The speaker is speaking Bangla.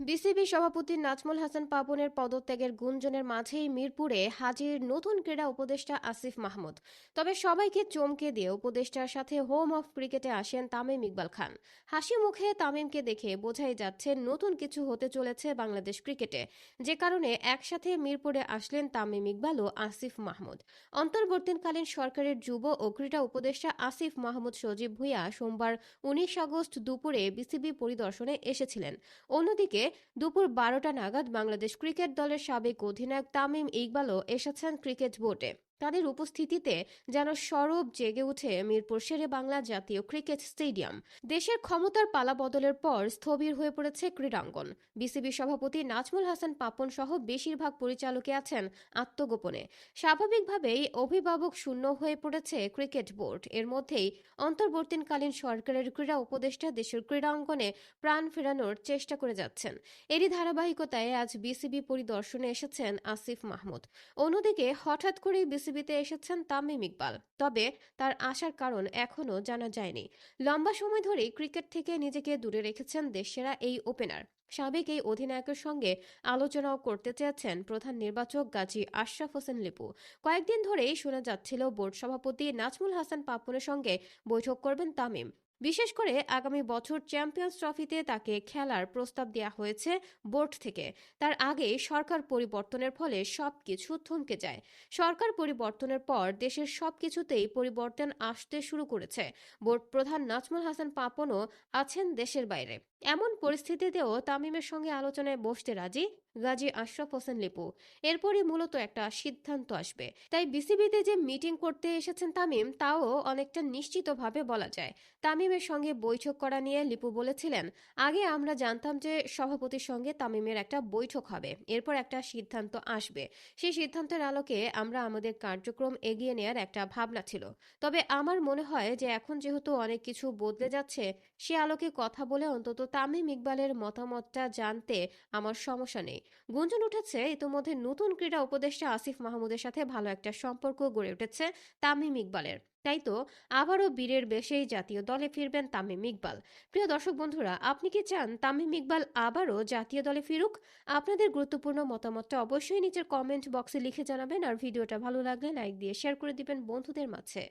বিসিবি সভাপতি নাজমুল হাসান পাপনের পদত্যাগের গুঞ্জনের মাঝেই মিরপুরে হাজির নতুন ক্রীড়া উপদেষ্টা আসিফ মাহমুদ। তবে সবাইকে চমকে দিয়ে উপদেষ্টার সাথে হোম অফ ক্রিকেটে আসেন তামিম ইকবাল খান। হাসি মুখে তামিমকে দেখে বোঝাই যাচ্ছে নতুন কিছু হতে চলেছে বাংলাদেশ ক্রিকেটে। যে কারণে একসাথে মিরপুরে আসলেন তামিম ইকবাল ও আসিফ মাহমুদ। অন্তর্বর্তীকালীন সরকারের যুব ও ক্রীড়া উপদেষ্টা আসিফ মাহমুদ সজীব ভুইয়া সোমবার উনিশ আগস্ট দুপুরে বিসিবি পরিদর্শনে এসেছিলেন। অন্যদিকে দুপুর বারোটা নাগাদ বাংলাদেশ ক্রিকেট দলের সাবেক অধিনায়ক তামিম ইকবালও এসেছেন ক্রিকেট বোর্ডে। তাদের উপস্থিতিতে যেন সরব জেগে উঠে মিরপুর শেরে বাংলা জাতীয় ক্রিকেট স্টেডিয়াম। দেশের ক্ষমতার পালা বদলের পর স্থবির হয়ে পড়েছে ক্রীড়াঙ্গন। বিসিবি সভাপতি নাজমুল হাসান পাপন সহ বেশিরভাগ পরিচালকে আছেন আত্মগোপনে। স্বাভাবিকভাবেই অভিভাবক শূন্য হয়ে পড়েছে ক্রিকেট বোর্ড। এর মধ্যেই অন্তর্বর্তীকালীন সরকারের ক্রীড়া উপদেষ্টা দেশের ক্রীড়াঙ্গনে প্রাণ ফেরানোর চেষ্টা করে যাচ্ছেন। এরই ধারাবাহিকতায় আজ বিসিবি পরিদর্শনে এসেছেন আসিফ মাহমুদ। অন্যদিকে হঠাৎ করেই বিসিবিতে এসেছেন তামিম ইকবাল। তবে তার আসার কারণ এখনও জানা যায়নি। লম্বা সময় ধরেই ক্রিকেট থেকে নিজেকে দূরে রেখেছেন দেশসেরা এই ওপেনার। সাবেক এই অধিনায়কের সঙ্গে আলোচনাও করতে চেয়েছেন প্রধান নির্বাচক গাজী আশরাফ হোসেন লিপু। কয়েকদিন ধরেই শোনা যাচ্ছিল বোর্ড সভাপতি নাজমুল হাসান পাপনের সঙ্গে বৈঠক করবেন তামিম। বিশেষ করে আগামী বছর চ্যাম্পিয়ন্স ট্রফিতে তাকে খেলার প্রস্তাব দেওয়া হয়েছে বোর্ড থেকে। তার আগে সরকার পরিবর্তনের ফলে সবকিছু থমকে যায়। সরকার পরিবর্তনের পর দেশের সবকিছুতেই পরিবর্তন আসতে শুরু করেছে। বোর্ড প্রধান নাজমুল হাসান পাপনও আছেন দেশের বাইরে। এমন পরিস্থিতিতেও তামিমের সঙ্গে আলোচনায় বসতে রাজি গাজী আশরাফ হোসেন লিপু। এরপরই মূলত একটা সিদ্ধান্ত আসবে। তাই বিসিবিতে যে মিটিং করতে এসেছেন তামিম, তাও অনেকটা নিশ্চিতভাবে বলা যায়। তামিমের সঙ্গে বৈঠক করা নিয়ে লিপু বলেছিলেন, আগে আমরা জানতাম যে সভাপতির সঙ্গে তামিমের একটা বৈঠক হবে। এরপর একটা সিদ্ধান্ত আসবে। সেই সিদ্ধান্তের আলোকে আমরা আমাদের কার্যক্রম এগিয়ে নেয়ার একটা ভাবনা ছিল। তবে আমার মনে হয় যে এখন যেহেতু অনেক কিছু বদলে যাচ্ছে, সে আলোকে কথা বলে অন্তত তামিম ইকবালের মতামতটা জানতে আমার সমস্যা নেই। গুঞ্জন উঠেছে, ইতোমধ্যে নতুন ক্রীড়া উপদেষ্টা আসিফ মাহমুদের সাথে ভালো একটা সম্পর্ক গড়ে উঠেছে তামিম ইকবালের। তাই তো, আবারও বীরের বেশেই জাতীয় দলে ফিরবেন তামিম ইকবাল। প্রিয় দর্শক বন্ধুরা, আপনি কি চান তামিম ইকবাল আবারও জাতীয় দলে ফিরুক? আপনাদের গুরুত্বপূর্ণ মতামতটা অবশ্যই নিচের কমেন্ট বক্সে লিখে জানাবেন, আর ভিডিওটা ভালো লাগলে লাইক দিয়ে শেয়ার করে দিবেন বন্ধুদের মাঝে।